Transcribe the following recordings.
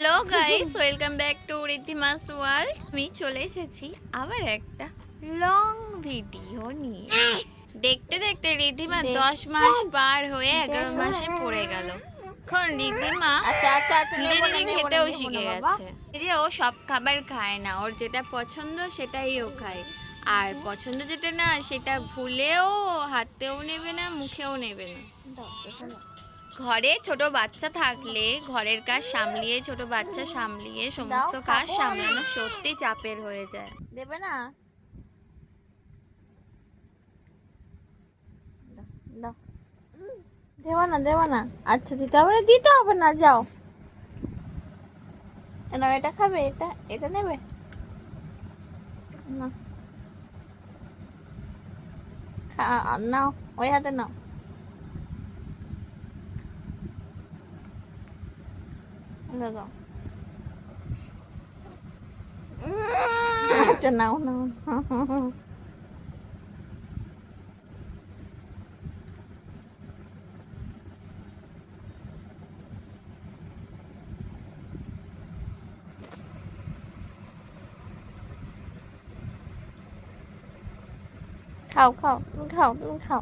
Hello guys welcome back to Riddhima's world আমি চলে এসেছি আবার একটা লং ভিডিও নিয়ে। দেখতে দেখতে রিদ্ধিমা দশ মাস পার হয়ে এগারো মাসে পড়ে গেল। এখন রিদ্ধিমা আচ্ছা আচ্ছা আচ্ছা নেব না, খেতেও শিখে গেছে। যে ও সব খাবার খায় না ওর যেটা পছন্দ সেটাই ও খায়। আর পছন্দ যেটা না সেটা ভুলেও হাতেও নেবে না মুখেও নেবে না। ঘরে ছোট বাচ্চা থাকলে ঘরের কাজ সামলিয়ে ছোট বাচ্চা সামলিয়ে সমস্ত কাজ সামলানো সত্যি চাপের হয়ে যায়। দেবে না? দাও না দেবো না। আচ্ছা দিতে হবে না? দিতে হবে না যাও। না এটা খাবে এটা এটা নেবে? না। নাও ওই হাতে নাও। เลิกหรอจะหนาวนอนเข่าเข่าเข่าเข่า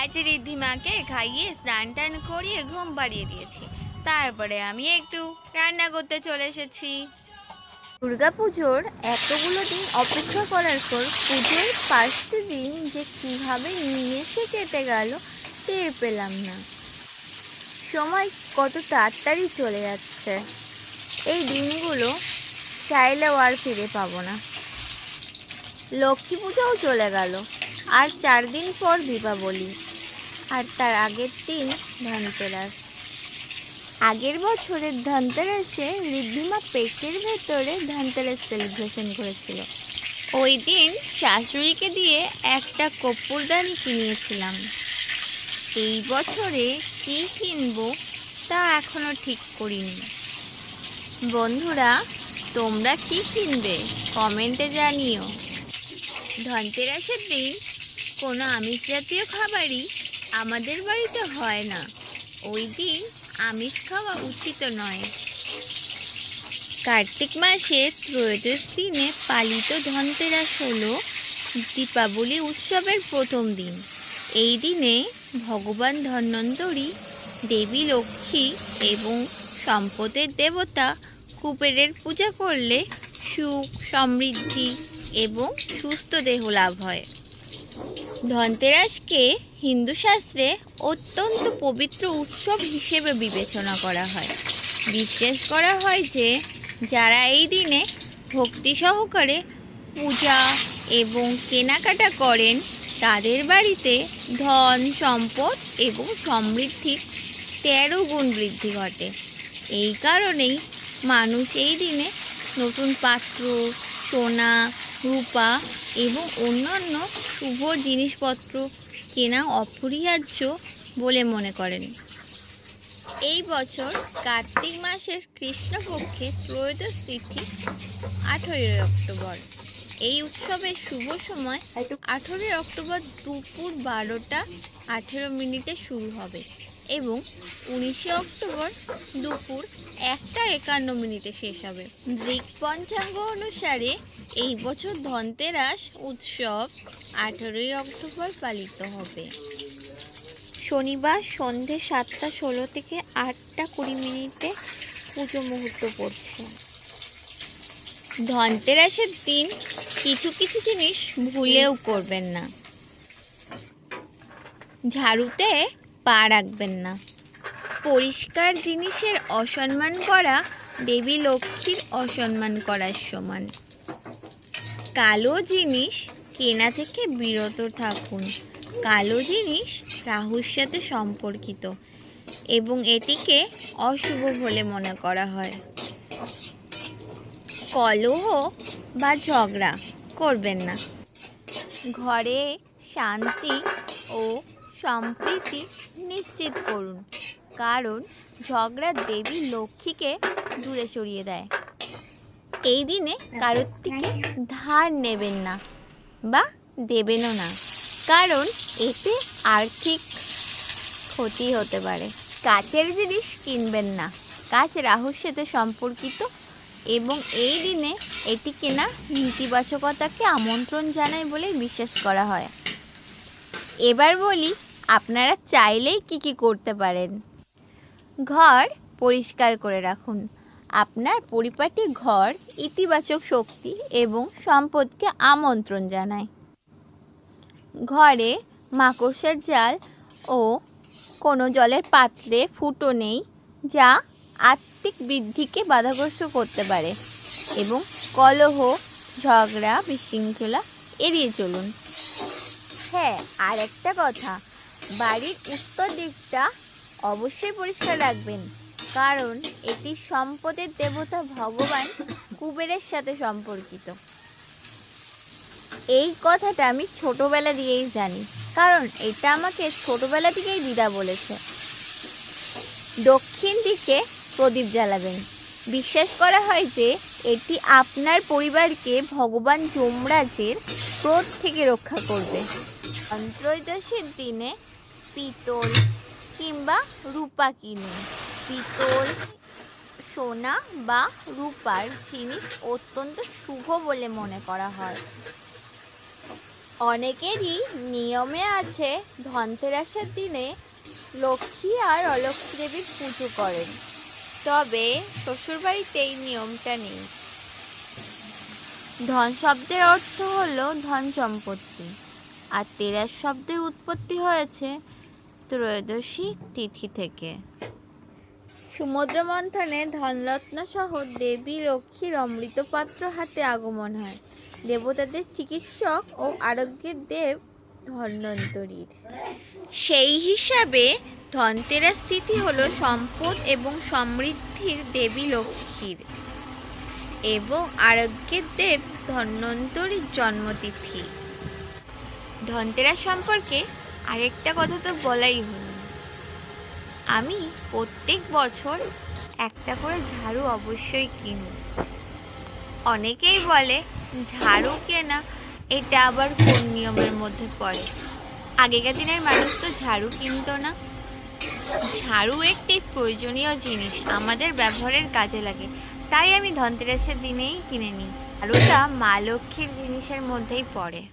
আজ রিদ্ধিমাকে খাইয়ে স্নান টান করিয়ে ঘুম পাড়িয়ে দিয়েছি। তারপরে আমি একটু রান্না করতে চলে এসেছি। দুর্গা পুজোর এতগুলো দিন অপেক্ষা করার পর পুজোর পাঁচটি দিন যে কীভাবে নিমেষে কেটে গেল টের পেলাম না। সময় কত তাড়াতাড়ি চলে যাচ্ছে। এই দিনগুলো চাইলেও আর ফিরে পাবো না। লক্ষ্মী পুজোও চলে গেল। আর চার দিন পর দীপাবলি। আর তার আগের দিন ধনতেরাস। আগের বছরের ধনতেরাসে ঋদ্ধিমা পেটের ভেতরে ধনতেরাস সেলিব্রেশন করেছিল। ওই দিন শাশুড়িকে দিয়ে একটা কপুরদানি কিনিয়েছিলাম। এই বছরে কি কিনবো তা এখনও ঠিক করিনি। বন্ধুরা, তোমরা কি কিনবে কমেন্টে জানিও। ধনতেরাসের দিন কোনো আমিষ জাতীয় খাবারই আমাদের বাড়িতে হয় না। ওই দিন আমিষ খাওয়া উচিত নয়। কার্তিক মাসে ত্রয়োদশ দিনে পালিত ধনতেরাস হলো দীপাবলি উৎসবের প্রথম দিন। এই দিনে ভগবান ধন্বন্তরী, দেবী লক্ষ্মী এবং সম্পদের দেবতা কুবেরের পূজা করলে সুখ, সমৃদ্ধি এবং সুস্থ দেহ লাভ হয়। ধনতেরাসকে হিন্দু শাস্ত্রে অত্যন্ত পবিত্র উৎসব হিসেবে বিবেচনা করা হয়। বিশ্বাস করা হয় যে, যারা এই দিনে ভক্তি সহকারে পূজা এবং কেনাকাটা করেন, তাদের বাড়িতে ধন, সম্পদ এবং সমৃদ্ধির তেরো গুণ বৃদ্ধি ঘটে। এই কারণেই মানুষ এই দিনে নতুন পাত্র, সোনা রূপা এবং অন্যান্য শুভ জিনিসপত্র কেনা অপরিহার্য বলে মনে করেন। এই বছর কার্তিক মাসের কৃষ্ণপক্ষে ত্রয়োদশ তিথি, আঠেরোই অক্টোবর। এই উৎসবের শুভ সময় আঠেরোই অক্টোবর দুপুর বারোটা আঠেরো মিনিটে শুরু হবে। এবং উনিশে অক্টোবর দুপুর একটা একান্ন মিনিটে শেষ হবে। গ্রিক পঞ্চাঙ্গ অনুসারে এই বছর ধনতেরাস উৎসব আঠেরোই অক্টোবর পালিত হবে। শনিবার সন্ধে সাতটা ষোলো থেকে আটটা কুড়ি মিনিটে পুজো মুহূর্ত পড়ছে। ধনতেরাসের দিন কিছু কিছু জিনিস ভুলেও করবেন না। ঝাড়ুতে পা রাখবেন না। পরিষ্কার জিনিসের অসম্মান করা দেবী লক্ষ্মীর অসম্মান করার সমান। কালো জিনিস কেনা থেকে বিরত থাকুন। কালো জিনিস রাহুর সাথে সম্পর্কিত এবং এটিকে অশুভ বলে মনে করা হয়। কলহ বা ঝগড়া করবেন না। ঘরে শান্তি ও সম্প্রীতি নিশ্চিত করুন, কারণ ঝগড়া দেবী লক্ষ্মীকে দূরে সরিয়ে দেয়। এই দিনে কারোর থেকে ধার নেবেন না বা দেবেনও না, কারণ এতে আর্থিক ক্ষতি হতে পারে। কাচের জিনিস কিনবেন না, কাচ রাহুর সাথে সম্পর্কিত এবং এই দিনে এটি কেনা নেতিবাচকতাকে আমন্ত্রণ জানায় বলে বিশ্বাস করা হয়। এবার বলি আপনারা চাইলেই কি কি করতে পারেন। ঘর পরিষ্কার করে রাখুন। আপনার পরিপাটি ঘর ইতিবাচক শক্তি এবং সম্পদকে আমন্ত্রণ জানায়। ঘরে মাকড়সার জাল ও কোনো জলের পাত্রে ফুটো নেই, যা আত্মিক বৃদ্ধিকে বাধাগ্রস্ত করতে পারে এবং কলহ, ঝগড়া, বিশৃঙ্খলা এড়িয়ে চলুন। হ্যাঁ আর একটা কথা। বাড়ির উত্তর দিকটা অবশ্যই পরিষ্কার রাখবেন, কারণ এটি সম্পদের দেবতা ভগবান কুবেরের সাথে সম্পর্কিত। এই কথাটা আমি ছোটবেলা দিয়েই জানি, কারণ এটা আমাকে ছোটবেলা থেকেই দিদা বলেছে। দক্ষিণ দিকে প্রদীপ জ্বালাবেন। বিশ্বাস করা হয় যে এটি আপনার পরিবারকে ভগবান যমরাজের ক্রোধ থেকে রক্ষা করবে। অন্ত্রয়োদশীর দিনে পিতল কিংবা রূপা কিনুন। পিতল, সোনা বা রূপার জিনিস অত্যন্ত শুভ বলে মনে করা হয়। অনেকেরই নিয়মে আছে ধনতেরাসের দিনে লক্ষ্মী আর অলক্ষ্মী দেবীর পুজো করেন। তবে শ্বশুরবাড়িতে এই নিয়মটা নেই। ধন শব্দের অর্থ হলো ধন সম্পত্তি। আর তেরাস শব্দের উৎপত্তি হয়েছে ত্রয়োদশী তিথি থেকে। সমুদ্র মন্থনে ধনরত্ন সহ দেবী লক্ষ্মীর অমৃত পাত্র হাতে আগমন হয়। দেবতাদের চিকিৎসক ও আরোগ্যের দেব ধন্বন্তরীর। সেই হিসাবে ধনতেরা তিথি হল সম্পদ এবং সমৃদ্ধির দেবী লক্ষ্মীর এবং আরোগ্যের দেব ধন্বন্তরীর জন্মতিথি। ধনতেরা সম্পর্কে আরেকটা কথা তো বলাই হলো। আমি প্রত্যেক বছর একটা করে ঝাড়ু অবশ্যই কিনি। অনেকেই বলে, ঝাড়ু কেনা, এটা আবার কোন নিয়মের মধ্যে পড়ে? আগেকার দিনের মানুষ তো ঝাড়ু কিনতো না। ঝাড়ু একটি প্রয়োজনীয় জিনিস, আমাদের ব্যবহারের কাজে লাগে। তাই আমি ধনতেরাসের দিনেই কিনে নিই। ঝাড়ুটা মা লক্ষ্মীর জিনিসের মধ্যেই পড়ে।